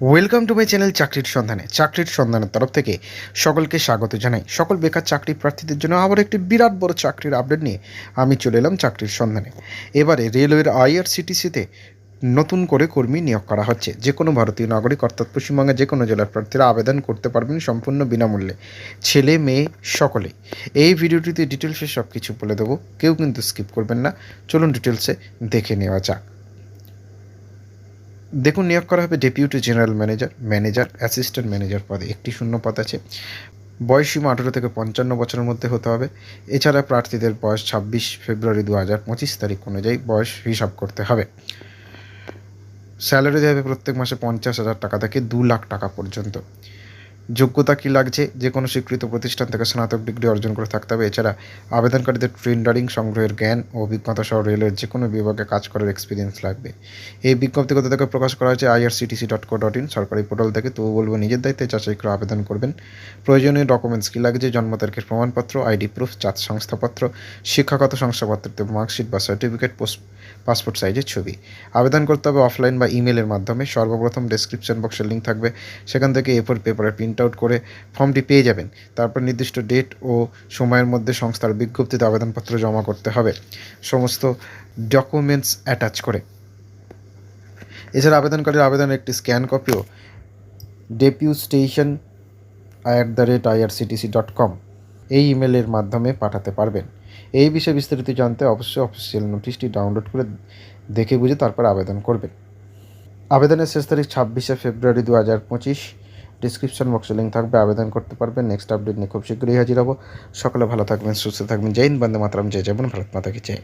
Welcome to my channel চাকরির সন্ধানে চাকরির সন্ধানের তরফ থেকে সকলকে স্বাগত জানাই। সকল বেকার চাকরি প্রার্থীদের জন্য আবার একটি বিরাট বড় চাকরির আপডেট নিয়ে আমি চলে এলাম চাকরির সন্ধানে এবারে রেলওয়ের আইআরসিটিসিতে নতুন করে কর্মী নিয়োগ করা হচ্ছে। যে কোনো ভারতীয় নাগরিক, অর্থাৎ পশ্চিমবঙ্গের যে কোনো জেলার প্রার্থীরা আবেদন করতে পারবেন সম্পূর্ণ বিনামূল্যে। ছেলে, মেয়ে, সকলে। এই ভিডিওটিতে ডিটেলসে সব কিছু বলে দেবো। কেউ কিন্তু স্কিপ করবেন না। চলুন ডিটেলসে দেখে নেওয়া যাক। দেখুন, নিয়োগ করা হবে deputy general manager manager assistant manager পদে। একটি শূন্য পদ আছে। বয়সীমা আঠেরো থেকে পঞ্চান্ন বছরের মধ্যে হতে হবে। এছাড়া প্রার্থীদের বয়স ছাব্বিশ ফেব্রুয়ারি দু হাজার পঁচিশ তারিখ অনুযায়ী বয়স হিসাব করতে হবে। স্যালারি দেওয়া হবে প্রত্যেক মাসে পঞ্চাশ হাজার টাকা থেকে দু লাখ টাকা পর্যন্ত। যোগ্যতা কী লাগছে? যে কোনো স্বীকৃত প্রতিষ্ঠান থেকে স্নাতক ডিগ্রি অর্জন করে থাকতে হবে। এছাড়া, আবেদনকারীদের ট্রেন্ডারিং সংগ্রহের জ্ঞান ও অভিজ্ঞতা সহ রেলের যে কোনো বিভাগে কাজ করার এক্সপিরিয়েন্স লাগবে। এই বিজ্ঞপ্তি কোথা থেকে প্রকাশ করা হয়েছে IRCTC dot co dot in সরকারি পোর্টাল থেকে। তবু বলব, নিজের দায়িত্বে যাচাই করে আবেদন করবেন। প্রয়োজনীয় ডকুমেন্টস কী লাগছে? জন্ম তারিখের প্রমাণপত্র আইডি প্রুফ জাত সংস্থাপত্র, শিক্ষাগত শংসাপত্র মার্কশিট বা সার্টিফিকেট পোস্ট পাসপোর্ট সাইজের ছবি। আবেদন করতে হবে অফলাইন বা ইমেলের মাধ্যমে। সর্বপ্রথম ডেসক্রিপশন বক্সের লিঙ্ক থাকবে। সেখান থেকে এরপর পেপারের প্রিন্ট আউট করে ফর্মটি পেয়ে যাবেন। তারপর নির্দিষ্ট ডেট ও সময়ের মধ্যে সংস্থার বিজ্ঞপ্তিতে আবেদনপত্র জমা করতে হবে। সমস্ত ডকুমেন্টস অ্যাটাচ করে। এছাড়া আবেদনকারীর আবেদনের একটি স্ক্যান কপিও ডেপিউ station at the rate IRCTC dot com এই ইমেলের মাধ্যমে পাঠাতে পারবেন। এই বিষয়ে বিস্তারিত জানতে অবশ্যই অফিসিয়াল নোটিশটি ডাউনলোড করে দেখে বুঝে তারপর আবেদন করবেন। আবেদনের শেষ তারিখ ছাব্বিশে ফেব্রুয়ারি দু হাজার পঁচিশ। ডিসক্রিপশন বক্সে লিঙ্ক থাকবে, আবেদন করতে পারবেন। নেক্সট আপডেট নিয়ে খুব শীঘ্রই হাজির হব। সকলে ভালো থাকবেন, সুস্থ থাকবেন। জয় হিন্দ, বন্দে মাতরম। জয় জয় ভারত মাতাকে জয়।